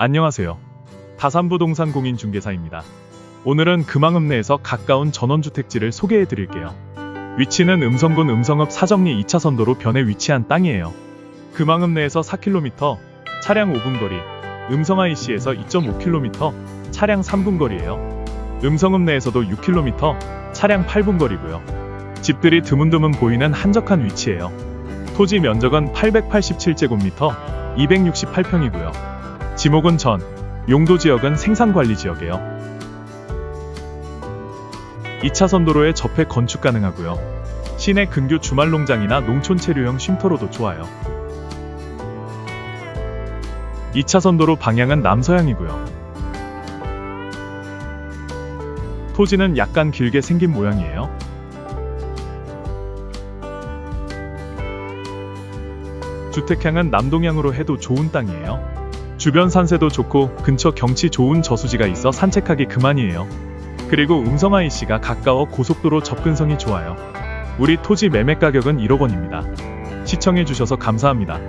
안녕하세요. 다산부동산 공인중개사입니다. 오늘은 금왕읍내에서 가까운 전원주택지를 소개해 드릴게요. 위치는 음성군 음성읍 사정리 2차선도로 변에 위치한 땅이에요. 금왕읍내에서 4km, 차량 5분 거리, 음성 IC에서 2.5km, 차량 3분 거리예요. 음성읍 내에서도 6km, 차량 8분 거리고요. 집들이 드문드문 보이는 한적한 위치예요. 토지 면적은 887제곱미터, 268평이고요. 지목은 전, 용도 지역은 생산관리 지역이에요. 2차선 도로에 접해 건축 가능하고요. 시내 근교 주말 농장이나 농촌 체류형 쉼터로도 좋아요. 2차선 도로 방향은 남서향이고요. 토지는 약간 길게 생긴 모양이에요. 주택향은 남동향으로 해도 좋은 땅이에요. 주변 산세도 좋고 근처 경치 좋은 저수지가 있어 산책하기 그만이에요. 그리고 음성 IC가 가까워 고속도로 접근성이 좋아요. 우리 토지 매매 가격은 1억 원입니다. 시청해주셔서 감사합니다.